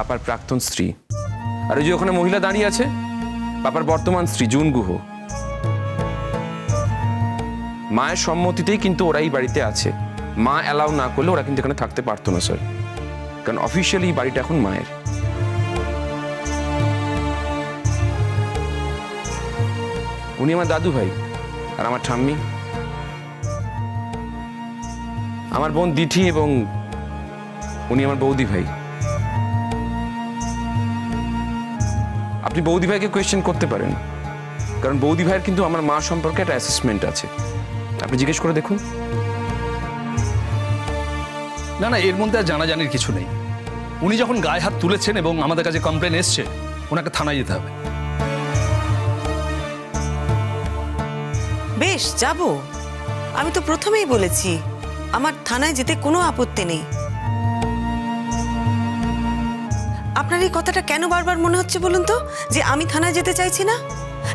পাপার প্রাক্তন স্ত্রী। আর ওই যে ওখানে মহিলা দাঁড়িয়ে আছে পাপার বর্তমান স্ত্রী, জুন গুহ। মায়ের সম্মতিতেই কিন্তু ওরাই বাড়িতে আছে। মা অ্যালাউ না করলে ওরা কিন্তু এখানে থাকতে পারতো না স্যার কারণ অফিসিয়ালি বাড়িটা এখন মায়ের। উনি আমার দাদু ভাই আর আমার ঠাম্মি। আমার বোন দিঠি এবং উনি আমার বৌদি ভাই। আপনি বৌদি ভাইকে কোয়েশ্চেন করতে পারেন। কারণ বৌদি ভাইয়ের কিন্তু আমার মা সম্পর্কে একটা অ্যাসেসমেন্ট আছে। আপনি জিজ্ঞেস করে দেখুন। না না এর মধ্যে আর জানাজানির কিছু নেই। উনি যখন গায়ে হাত তুলেছেন এবং আমাদের কাছে কমপ্লেন এসছে ওনাকে থানায় যেতে হবে। বেশ যাব। আমি তো প্রথমেই বলেছি আমার থানায় যেতে কোনো আপত্তি নেই। আপনার এই কথাটা কেন বারবার মনে হচ্ছে বলুন তো? যে আমি থানায় যেতে চাইছি না?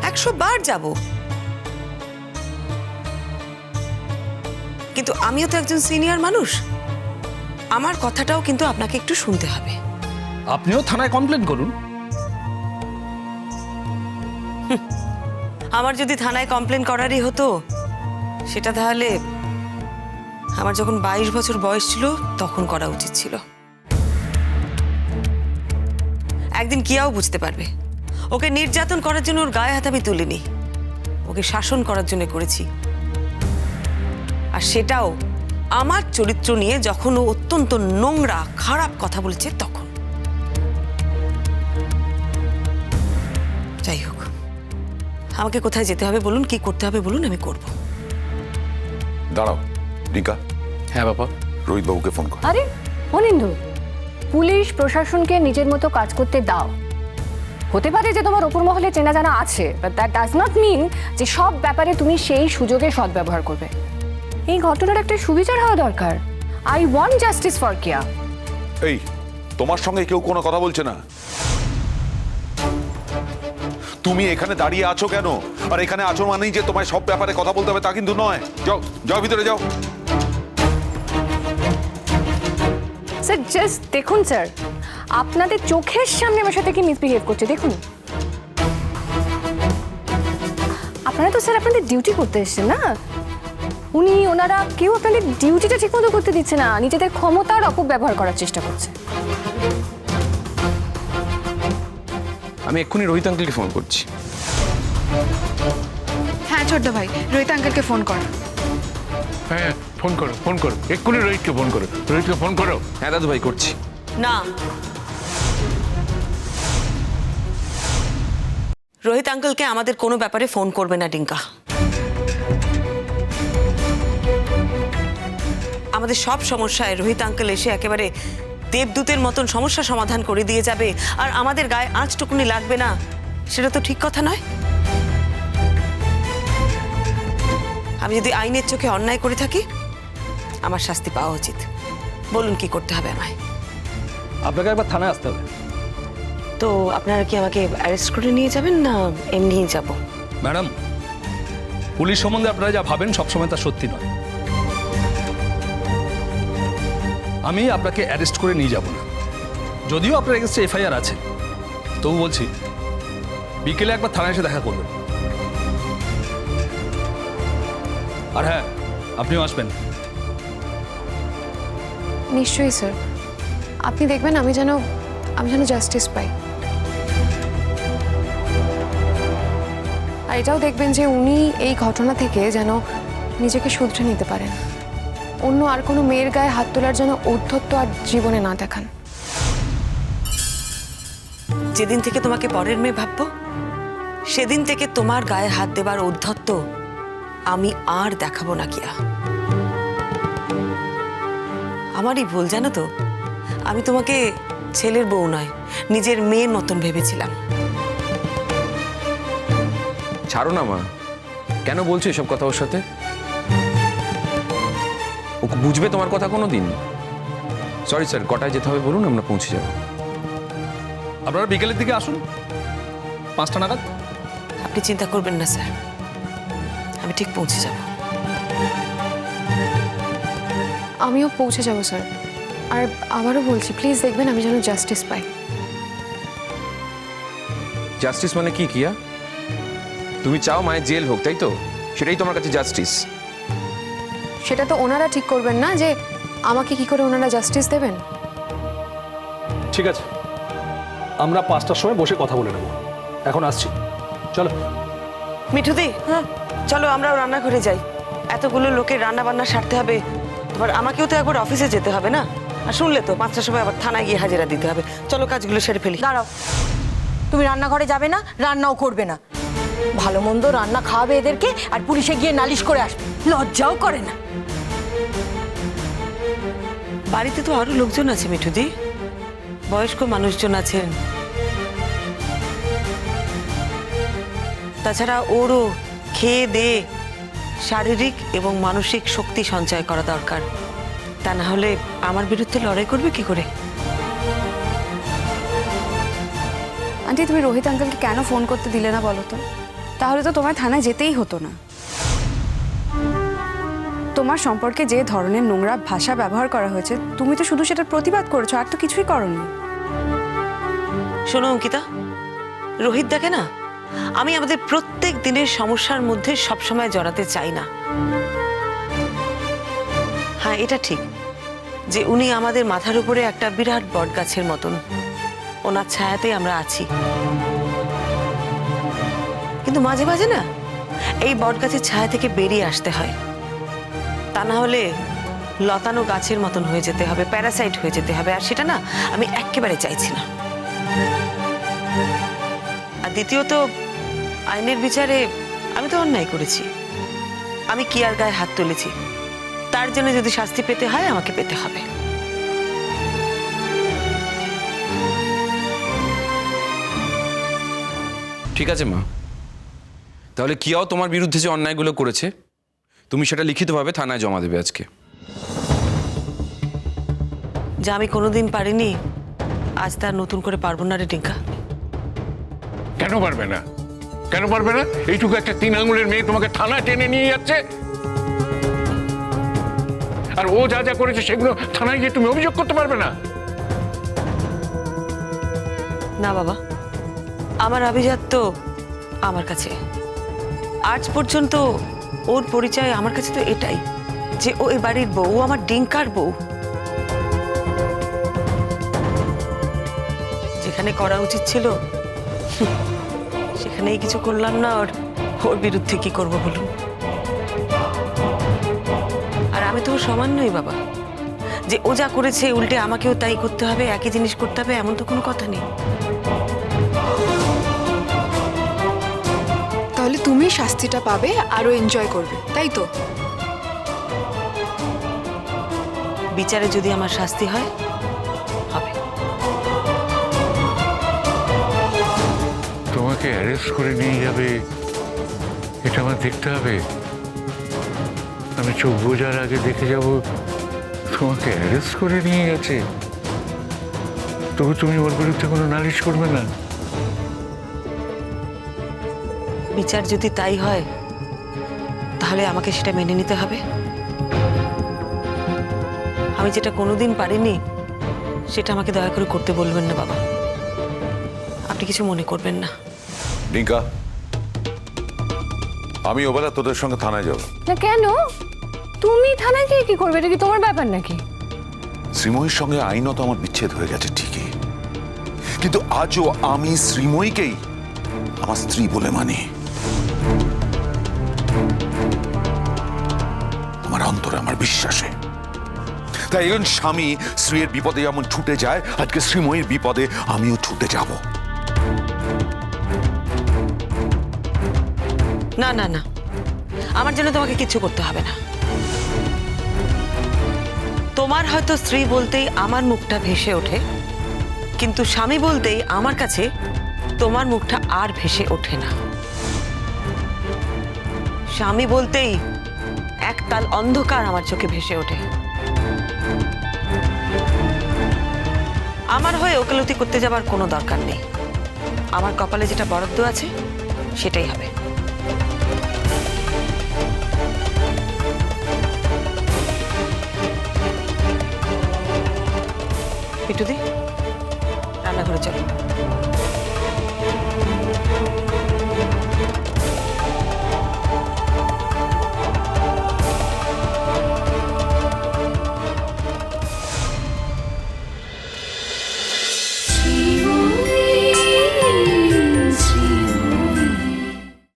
একশো বার যাব। কিন্তু আমিও তো একজন সিনিয়র মানুষ। আমার কথাটাও কিন্তু আপনাকে একটু শুনতে হবে। আপনিও থানায় কমপ্লেন করুন। আমার যদি থানায় কমপ্লেন করারই হতো সেটা তাহলে আমার যখন বাইশ বছর বয়স ছিল তখন করা উচিত ছিল। একদিন কিয়াও বুঝতে পারবে। ওকে নির্যাতন করার জন্য ওর গায়ে হাত আমি তুলিনি। ওকে শাসন করার জন্য করেছি। আর সেটাও আমার চরিত্র নিয়ে যখন ও অত্যন্ত নোংরা খারাপ কথা বলেছে তখন। যাই হোক আমাকে কোথায় যেতে হবে বলুন কি করতে হবে বলুন আমি করব। দাঁড়াও রিকা। হ্যাঁ বাবা। রোহিত বাবুকে ফোন কর। আরে অনিন্দু। পুলিশ প্রশাসনকে নিজের মতো কাজ করতে দাও। হতে পারে যে তোমার ওপর মহলে চেনা জানা আছে but that does not mean যে সব ব্যাপারে তুমি সেই সুযোগে সদ্ব্যবহার করবে। এই ঘটনার একটা সুবিচার হওয়া দরকার। I want justice for Keya এই, তোমার সঙ্গে কেউ কোনো কথা বলছে না? তুমি এখানে দাঁড়িয়ে আছো কেন? আর এখানে আছো মানেই যে তোমায় সব ব্যাপারে কথা বলতে হবে তা কিন্তু নয়। যাও যাও ভিতরে যাও। স্যার জাস্ট দেখুন স্যার। আপনাদের চোখের সামনে আমার সাথে কি মিসবিহেভ করছে দেখুন। আপনারা তো স্যার আপনাদের ডিউটি করতে এসেছেন না? উনি ওনারা কেউ আপনাদের ডিউটিটা ঠিকমতো করতে দিচ্ছে না নিজেদের ক্ষমতার অপব্যবহার করার চেষ্টা করছে। আমি এক্ষুনি রোহিত আঙ্কেলকে ফোন করছি। হ্যাঁ ছোট্ট ভাই রোহিত আঙ্কেলকে ফোন কর। হ্যাঁ ফোন করো ফোন করো। এক্ষুনি রোহিতকে ফোন করো। রোহিতকে ফোন করো। হ্যাঁ দাদু ভাই করছি। না। রোহিত আঙ্কেলকে আমাদের কোনো ব্যাপারে ফোন করবে না ডিঙ্কা। আমাদের সব সমস্যায় রোহিত আঙ্কেল এসে একেবারে দেবদূতের মতন সমস্যা সমাধান করে দিয়ে যাবে আর আমাদের গায়ে আঁচটুকুনি লাগবে না সেটা তো ঠিক কথা নয়। আমি যদি আইনের চোখে অন্যায় করে থাকি আমার শাস্তি পাওয়া উচিত। বলুন কি করতে হবে আমায়? আপনাকে একবার থানায় আসতে হবে। তো আপনারা কি আমাকে অ্যারেস্ট করে নিয়ে যাবেন না এমনিই যাব? ম্যাডাম পুলিশ সম্বন্ধে আপনারা যা ভাবেন সবসময় তা সত্যি নয়। আমি আপনাকে অ্যারেস্ট করে নিয়ে যাব না। যদিও আপনার এগেস্টে এফআইআর আছে তবু বলছি বিকেলে একবার থানায় এসে দেখা করবেন। আর হ্যাঁ আপনিও আসবেন। নিশ্চয়ই স্যার। আপনি দেখবেন আমি যেন আমি যেন জাস্টিস পাই। আর এটাও দেখবেন যে উনি এই ঘটনা থেকে যেন নিজেকে শুধরে নিতে পারেন। অন্য আর কোনো মেয়ের গায়ে হাত তোলার জন্য ঔদ্ধত্য আর জীবনে না দেখান। যেদিন থেকে তোমাকে পরের মেয়ে ভাববো সেদিন থেকে তোমার গায়ে হাত দেবার উদ্ধত্ত আমি আর দেখাবো না কিয়া। আমারই ভুল জানো তো? আমি তোমাকে ছেলের বউ নয় নিজের মেয়ের মতন ভেবেছিলাম। ছাড়ো না মা। কেন বলছো এসব কথা ওর সাথে? ও বুঝবে তোমার কথা কোনো দিন সরি স্যার কটায় যেতে হবে বলুন আমরা পৌঁছে যাব। আপনারা বিকেলের দিকে আসুন। পাঁচটা নাগাদ। আপনি চিন্তা করবেন না স্যার। আমি ঠিক পৌঁছে যাব। আমিও পৌঁছে যাব স্যার। আর আবারও বলছি প্লিজ দেখবেন আমি যেন জাস্টিস পাই। জাস্টিস মানে কি কিয়া? তুমি চাও মায়ের জেল হোক তাই তো? সেটাই তোমার কাছে জাস্টিস সেটা তো ওনারা ঠিক করবেন না যে আমাকে কি করে ওনারা জাস্টিস দেবেন? ঠিক আছে। আমরা পাঁচটার সময় বসে কথা বলে নেব। এখন আসছি। চলো। মিঠুদি হ্যাঁ? চলো আমরাও রান্নাঘরে যাই। এতগুলো লোকের রান্না বান্না সারতে হবে। এবার আমাকেও তো একবার অফিসে যেতে হবে না? আর শুনলে তো পাঁচটার সময় আবার থানায় গিয়ে হাজিরা দিতে হবে। চলো কাজগুলো সেরে ফেলি। দাঁড়াও। তুমি রান্নাঘরে যাবে না রান্নাও করবে না। ভালো মন্দ রান্না খাওয়াবে এদেরকে আর পুলিশে গিয়ে নালিশ করে আসবে। লজ্জাও করে না। বাড়িতে তো আরও লোকজন আছে মিঠুদি। বয়স্ক মানুষজন আছেন। তাছাড়া ওরও খেয়ে দে। শারীরিক এবং মানসিক শক্তি সঞ্চয় করা দরকার। তা না হলে আমার বিরুদ্ধে লড়াই করবে কি করে? আন্টি তুমি রোহিত আঙ্কেলকে কেন ফোন করতে দিলে না বলো তো? তাহলে তো তোমার থানায় যেতেই হতো না। তোমার সম্পর্কে যে ধরনের নোংরা ভাষা ব্যবহার করা হয়েছে তুমি তো শুধু সেটার প্রতিবাদ করেছ আর তো কিছুই করনি। শোনো অঙ্কিতা। রোহিত দেখে না? আমি আমাদের প্রত্যেক দিনের সমস্যার মধ্যে সবসময় জড়াতে চাই না। হ্যাঁ এটা ঠিক যে উনি আমাদের মাথার উপরে একটা বিরাট বট গাছের মতন। ওনার ছায়াতেই আমরা আছি। কিন্তু মাঝে মাঝে না এই বট গাছের ছায়া থেকে বেরিয়ে আসতে হয়। তা না হলে লতানো গাছের মতন হয়ে যেতে হবে, প্যারাসাইট হয়ে যেতে হবে। আর সেটা না আমি একেবারে চাইছি না। দ্বিতীয়ত আইনের বিচারে আমি তো অন্যায় করেছি। আমি কি আর গায়ে হাত তুলেছি? তার জন্য যদি শাস্তি পেতে হয় আমাকে পেতে হবে। ঠিক আছে মা। তাহলে কিয়াও তোমার বিরুদ্ধে যে অন্যায়গুলো করেছে তুমি সেটা লিখিতভাবে থানায় জমা দেবে আজকে। যা আমি কোনোদিন পারিনি আজ তার নতুন করে পারব না রে টিঙ্কা কেন পারবে না? কেন পারবে না? এইটুকু একটা তিন আঙুলের মেয়ে তোমাকে থানা টেনে নিয়ে যাচ্ছে। আর ও যা যা করেছে সেগুলো থানায় গিয়ে তুমি অভিযোগ করতে পারবে না। না বাবা, আমার অভিজাত তো আমার কাছে। আজ পর্যন্ত ওর পরিচয় আমার কাছে তো এটাই, যে ও এ বাড়ির বউ, ও আমার ডিঙ্কার বউ। যেখানে করা উচিত ছিল সেখানেই কিছু করলাম না ওর ওর বিরুদ্ধে কি করব বলুন? আর আমি তো সমান নই বাবা। যে ও যা করেছে উল্টে আমাকেও তাই করতে হবে একই জিনিস করতে হবে এমন তো কোনো কথা নেই। তাহলে তুমি শাস্তিটা পাবে আরও এনজয় করবে তাই তো? বিচারে যদি আমার শাস্তি হয় তোমাকে অ্যারেস্ট করে নিয়ে যাবে। এটা আমার দেখতে হবে। আমি চোখ বোঝার আগে দেখে যাব। তোমাকে অ্যারেস্ট করে নিয়ে গেছে। তবু তুমি ওর বিরুদ্ধে কোনো নালিশ করবে না। বিচার যদি তাই হয়, তাহলে আমাকে সেটা মেনে নিতে হবে। আমি যেটা কোনোদিন পারিনি, সেটা আমাকে দয়া করে করতে বলবেন না, বাবা। আপনি কিছু মনে করবেন না। ডিঙ্কা আমি ওবেলা তোদের সঙ্গে থানায় যাব। না কেন? তুমি থানায় গিয়ে কি করবে? এটা কি তোমার ব্যাপার নাকি? শ্রীময়ীর সঙ্গে আইনত আমার বিচ্ছেদ হয়ে গেছে ঠিকই। কিন্তু আজও আমি শ্রীময়ীকেই আমার স্ত্রী বলে মানি। আমার অন্তরে আমার বিশ্বাসে তাই একজন স্বামী স্ত্রীর বিপদে যেমন ছুটে যায় আজকে শ্রীময়ীর বিপদে আমিও ছুটে যাব। না না না। আমার জন্য তোমাকে কিছু করতে হবে না। তোমার হয়তো স্ত্রী বলতেই আমার মুখটা ভেসে ওঠে, কিন্তু স্বামী বলতেই আমার কাছে তোমার মুখটা আর ভেসে ওঠে না। স্বামী বলতেই একতাল অন্ধকার আমার চোখে ভেসে ওঠে। আমার হয়ে ওকালতি করতে যাবার কোনো দরকার নেই। আমার কপালে যেটা বরাদ্দ আছে, সেটাই হবে। পিটুদি রান্নাঘরে চলো।